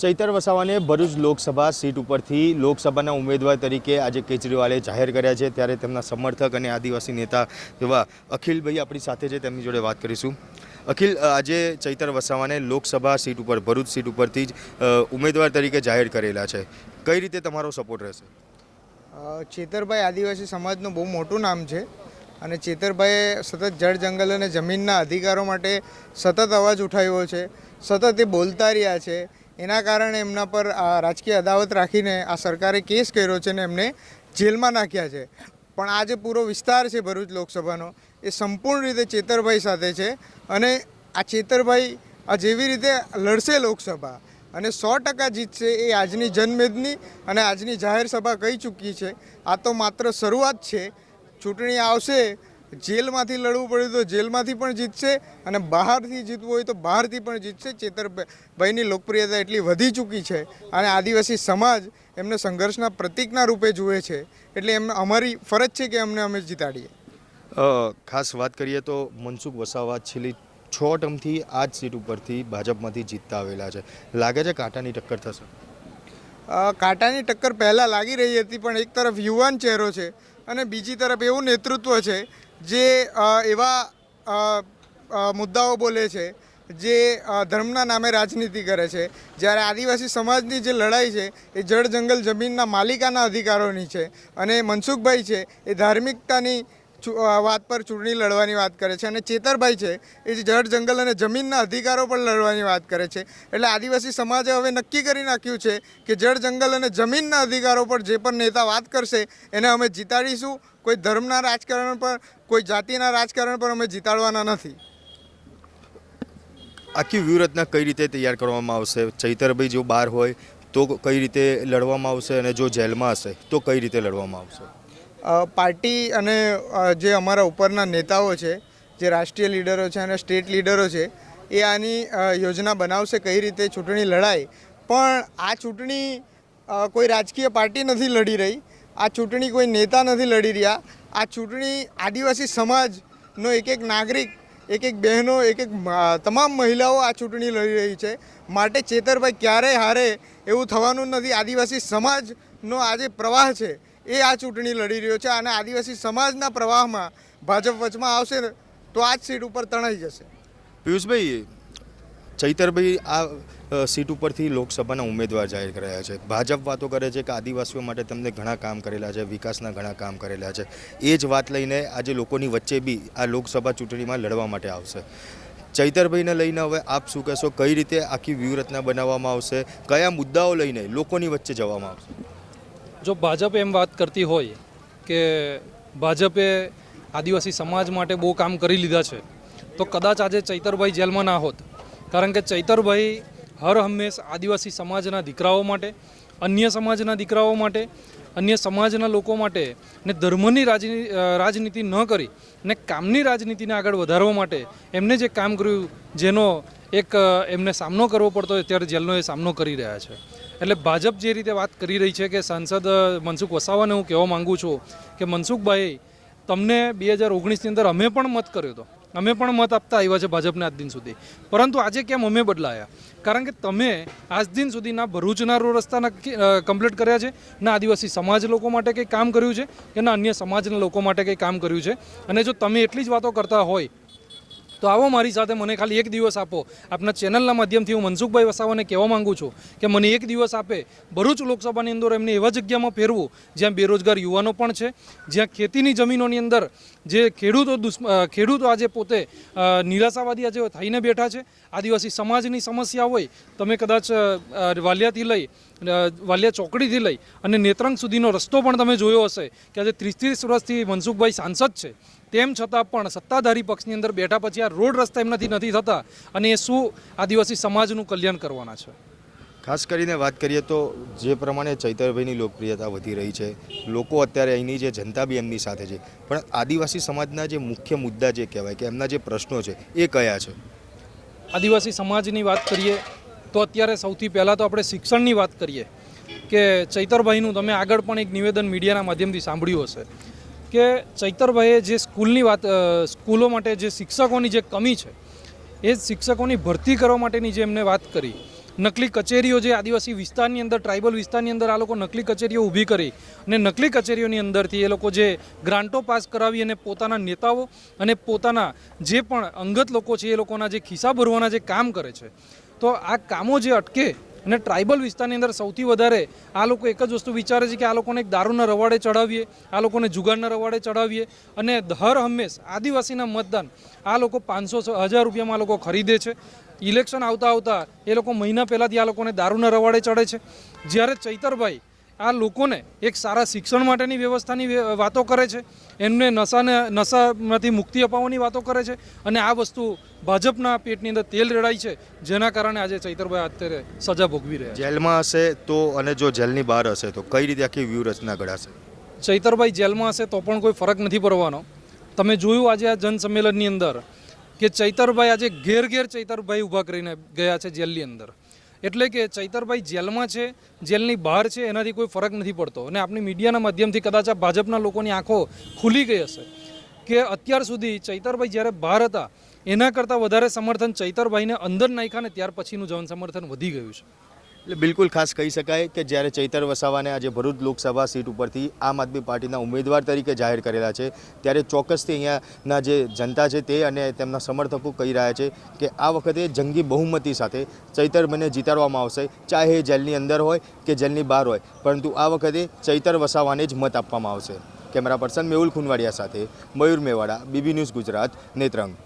ચૈતર વસાવાને ભરૂચ લોકસભા સીટ ઉપરથી લોકસભાના ઉમેદવાર તરીકે આજે કેજરીવાલે જાહેર કર્યા છે. ત્યારે તેમના સમર્થક અને આદિવાસી નેતા એવા અખિલભાઈ આપણી સાથે છે. તેમની જોડે વાત કરીશું. અખિલ આજે ચૈતર વસાવાને લોકસભા સીટ ઉપર, ભરૂચ સીટ ઉપરથી જ ઉમેદવાર તરીકે જાહેર કરેલા છે. કઈ રીતે તમારો સપોર્ટ રહેશે? ચેતરભાઈ આદિવાસી સમાજનું બહુ મોટું નામ છે. અને ચેતરભાઈએ સતત જળ જંગલ અને જમીનના અધિકારો માટે સતત અવાજ ઉઠાવ્યો છે, સતત એ બોલતા રહ્યા છે. એના કારણે એમના પર રાજકીય અદાવત રાખીને આ સરકારે કેસ કર્યો છે ને એમને જેલમાં નાખ્યા છે. પણ આ જે પૂરો વિસ્તાર છે ભરૂચ લોકસભાનો, એ સંપૂર્ણ રીતે ચેતરભાઈ સાથે છે અને આ ચેતરભાઈ આ જેવી રીતે લડશે લોકસભા અને સો ટકા જીતશે એ આજની જનમેદની અને આજની જાહેર સભા કહી ચૂકી છે. આ તો માત્ર શરૂઆત છે ચૂંટણી આવશે જેલમાંથી લડવું પડ્યું તો જેલમાંથી પણ જીતશે અને બહારથી જીતવું હોય તો બહારથી પણ જીતશે. ચેતરભાઈની લોકપ્રિયતા એટલી વધી ચૂકી છે અને આદિવાસી સમાજ એમને સંઘર્ષના પ્રતિકના રૂપે જુએ છે. એટલે એમ અમારી ફરજ છે કે અમને અમે જીતાડીએ. ખાસ વાત કરીએ તો મનસુખ વસાવા છેલ્લી છ ટર્મથી આ જ સીટ ઉપરથી ભાજપમાંથી જીતતા આવેલા છે. લાગે છે કાંટાની ટક્કર થશે? કાંટાની ટક્કર પહેલાં લાગી રહી હતી પણ એક તરફ યુવાન ચહેરો છે. અને બીજી તરફ એવું નેતૃત્વ છે જે એવા મુદ્દાઓ બોલે છે જે ધર્મના નામે રાજનીતિ કરે છે. જ્યારે આદિવાસી સમાજની જે લડાઈ છે એ જળ જંગલ જમીનના માલિકાના અધિકારોની છે અને મનસુખભાઈ છે એ ધાર્મિકતાની વાત પર ચૂંટણી લડવાની વાત કરે છે અને ચેતરભાઈ છે, એ જળ, જંગલ અને જમીનના અધિકારો પર લડવાની વાત કરે છે. એટલે આદિવાસી સમાજે હવે નક્કી કરી નાખ્યું છે કે જળ, જંગલ અને જમીનના અધિકારો પર જે પણ નેતા વાત કરશે, એને અમે જીતાડીશું. કોઈ ધર્મના રાજકારણ પર, કોઈ જાતિના રાજકારણ પર અમે જીતાડવાના નથી. આખી વ્યૂહરચના કઈ રીતે તૈયાર કરવામાં આવશે? ચૈતરભાઈ જો બહાર હોય તો કઈ રીતે લડવામાં આવશે અને જો જેલમાં હશે તો કઈ રીતે લડવામાં આવશે? પાર્ટી અને જે અમારા ઉપરના નેતાઓ છે, જે રાષ્ટ્રીય લીડરો છે અને સ્ટેટ લીડરો છે, એ આની યોજના બનાવશે, કઈ રીતે ચૂંટણી લડાય. પણ આ ચૂંટણી કોઈ રાજકીય પાર્ટી નથી લડી રહી, આ ચૂંટણી કોઈ નેતા નથી લડી રહ્યા, આ ચૂંટણી આદિવાસી સમાજનો એક એક નાગરિક એક એક બહેનો એક એક તમામ મહિલાઓ આ ચૂંટણી લડી રહી છે. માટે ચેતરભાઈ ક્યારેય હારે એવું થવાનું નથી. આદિવાસી સમાજનો આ જે પ્રવાહ છે. એ આ ચૂંટણી લડી રહ્યો છે અને આદિવાસી સમાજના પ્રવાહમાં ભાજપ વચમાં આવશે તો આ જ સીટ ઉપર તણાઈ જશે. પિયુષભાઈ, ચૈતરભાઈ આ સીટ ઉપરથી લોકસભાના ઉમેદવાર જાહેર કરાયા છે. ભાજપ વાતો કરે છે કે આદિવાસીઓ માટે તેમને ઘણા કામ કરેલા છે, વિકાસના ઘણા કામ કરેલા છે. એ જ વાત લઈને આજે લોકોની વચ્ચે બી આ લોકસભા ચૂંટણીમાં લડવા માટે આવશે. ચૈતરભાઈને લઈને હવે આપ શું કહેશો? કઈ રીતે આખી વ્યૂહરચના બનાવવામાં આવશે? કયા મુદ્દાઓ લઈને લોકોની વચ્ચે જવામાં આવશે? જો ભાજપ એમ વાત કરતી હોય કે ભાજપે આદિવાસી સમાજ માટે બહુ કામ કરી લીધા છે, તો કદાચ આજે ચૈતરભાઈ જેલમાં ના હોત. કારણ કે ચૈતરભાઈ હર હંમેશ આદિવાસી સમાજના દીકરાઓ માટે, અન્ય સમાજના દીકરાઓ માટે, અન્ય સમાજના લોકો માટે ને ધર્મની રાજની- રાજનીતિ ન કરી ને કામની રાજનીતિને આગળ વધારવા માટે એમને જે કામ કર્યું, જેનો એક એમને સામનો કરવો પડતો હોય ત્યારે જેલનો એ સામનો કરી રહ્યા છે. એટલે ભાજપ જે રીતે વાત કરી રહી છે કે સાંસદ મનસુખ વસાવાને હું કહેવા માંગુ છું કે મનસુખભાઈ, તમને બે હજાર ઓગણીસની અંદર અમે પણ મત કર્યો હતો. અમે પણ મત આપતા આવ્યા છે ભાજપને આજ દિન સુધી. પરંતુ આજે કેમ અમે બદલાયા? કારણ કે તમે આજ દિન સુધીના ભરૂચના રો રસ્તાના કમ્પ્લીટ કર્યા છે, ના આદિવાસી સમાજ લોકો માટે કંઈ કામ કર્યું છે કે ના અન્ય સમાજના લોકો માટે કંઈ કામ કર્યું છે? અને જો તમે એટલી જ વાતો કરતા હોય તો આવો મારી સાથે મને ખાલી એક દિવસ આપો. આપના ચેનલના માધ્યમથી હું મનસુખભાઈ વસાવાને કહેવા માંગુ છું કે મને એક દિવસ આપે ભરૂચ લોકસભાની અંદર એમને એવા જગ્યામાં ફેરવું જ્યાં બેરોજગાર યુવાનો પણ છે, જ્યાં ખેતીની જમીનોની અંદર જે ખેડૂતો દુશ્મ ખેડૂતો આજે પોતે નિરાશાવાદી આજે થઈને બેઠા છે. આદિવાસી સમાજની સમસ્યા હોય, તમે કદાચ વાલિયાથી લઈ વાલિયા ચોકડીથી લઈ અને નેત્રંગ સુધીનો રસ્તો પણ તમે જોયો હશે કે આજે ત્રીસ ત્રીસ વર્ષથી મનસુખભાઈ સાંસદ છે. તેમ છતાં પણ સત્તાધારી પક્ષની અંદર બેઠા પછી આ રોડ રસ્તા એમનાથી નથી થતા અને એ શું આદિવાસી સમાજનું કલ્યાણ કરવાના છે? ખાસ કરીને વાત કરીએ તો જે પ્રમાણે ચૈતરભાઈની લોકપ્રિયતા વધી રહી છે લોકો અત્યારે અહીંની જે જનતા બી એમની સાથે છે પણ આદિવાસી સમાજના જે મુખ્ય મુદ્દા જે કહેવાય કે એમના જે પ્રશ્નો છે એ કયા છે? આદિવાસી સમાજની વાત કરીએ તો અત્યારે સૌથી પહેલાં તો આપણે શિક્ષણની વાત કરીએ કે ચૈતરભાઈનું તમે આગળ પણ એક નિવેદન મીડિયાના માધ્યમથી સાંભળ્યું હશે. કે ચૈતરભાઈએ જે સ્કૂલની વાત સ્કૂલો માટે જે શિક્ષકોની જે કમી છે, એ શિક્ષકોની ભરતી કરવા માટેની જે એમને વાત કરી, નકલી કચેરીઓ જે આદિવાસી વિસ્તારની અંદર, ટ્રાઇબલ વિસ્તારની અંદર આ લોકો નકલી કચેરીઓ ઊભી કરી અને નકલી કચેરીઓની અંદરથી એ લોકો જે ગ્રાન્ટો પાસ કરાવી અને પોતાના નેતાઓ અને પોતાના જે પણ અંગત લોકો છે એ લોકોના જે ખિસ્સા ભરવાના જે કામ કરે છે, તો આ કામો જે અટકે અને ટ્રાઇબલ વિસ્તારની અંદર સૌથી વધારે આ લોકો એક જ વસ્તુ વિચારે છે કે આ લોકોને એક દારૂના રવાડે ચડાવીએ આ લોકોને જુગારના રવાડે ચડાવીએ અને હર હંમેશ આદિવાસીના મતદાન આ લોકો પાંચસો હજાર રૂપિયામાં આ લોકો ખરીદે છે. ઇલેક્શન આવતા આવતા એ લોકો મહિના પહેલાંથી આ લોકોને દારૂના રવાડે ચડે છે. જ્યારે ચૈતરભાઈ આ લોકોને એક સારા શિક્ષણ માટેની વ્યવસ્થાની વાતો કરે છે એમને નશાને નશામાંથી મુક્તિ અપાવવાની વાતો કરે છે અને આ વસ્તુ ભાજપના પેટની અંદર તેલ રેડાય છે જેના કારણે આજે ચૈતરભાઈ અત્યારે સજા ભોગવી રહ્યા જેલમાં હશે તો અને જો જેલની બહાર હશે તો કઈ રીતે આખી વ્યૂહરચના ઘડાશે? ચૈતરભાઈ જેલમાં હશે તો પણ કોઈ ફરક નથી પડવાનો. તમે જોયું આજે આ જનસંમેલનની અંદર કે ચૈતરભાઈ આજે ઘેર ઘેર ચૈતરભાઈ ઊભા કરીને ગયા છે જેલની અંદર. એટલે કે ચૈતરભાઈ જેલમાં છે, જેલની બહાર છે, એનાથી કોઈ ફરક નથી પડતો. અને આપણી મીડિયાના માધ્યમથી કદાચ આ ભાજપના લોકોની આંખો ખુલી ગઈ હશે. કે અત્યાર સુધી ચૈતરભાઈ જ્યારે બહાર હતા, એના કરતાં વધારે સમર્થન ચૈતરભાઈને અંદર નાખ્યા ને ત્યાર પછીનું જન સમર્થન વધી ગયું છે. એટલે બિલકુલ ખાસ કહી શકાય કે જ્યારે ચૈતર વસાવાને આજે ભરૂચ લોકસભા સીટ ઉપરથી આમ આદમી પાર્ટીના ઉમેદવાર તરીકે જાહેર કરેલા છે, ત્યારે ચોક્કસથી અહીંયાના જે જનતા છે તે અને તેમના સમર્થકો કહી રહ્યા છે કે આ વખતે જંગી બહુમતી સાથે ચૈતરભાઈને જીતાડવામાં આવશે, ચાહે એ જેલની અંદર હોય કે જેલની બહાર હોય. પરંતુ આ વખતે ચૈતર વસાવાને જ મત આપવામાં આવશે. કેમેરા પર્સન મેહુલ ખુનવાડિયા સાથે મયુર મેવાડા, બીબી ન્યૂઝ ગુજરાત, નેત્રંગ.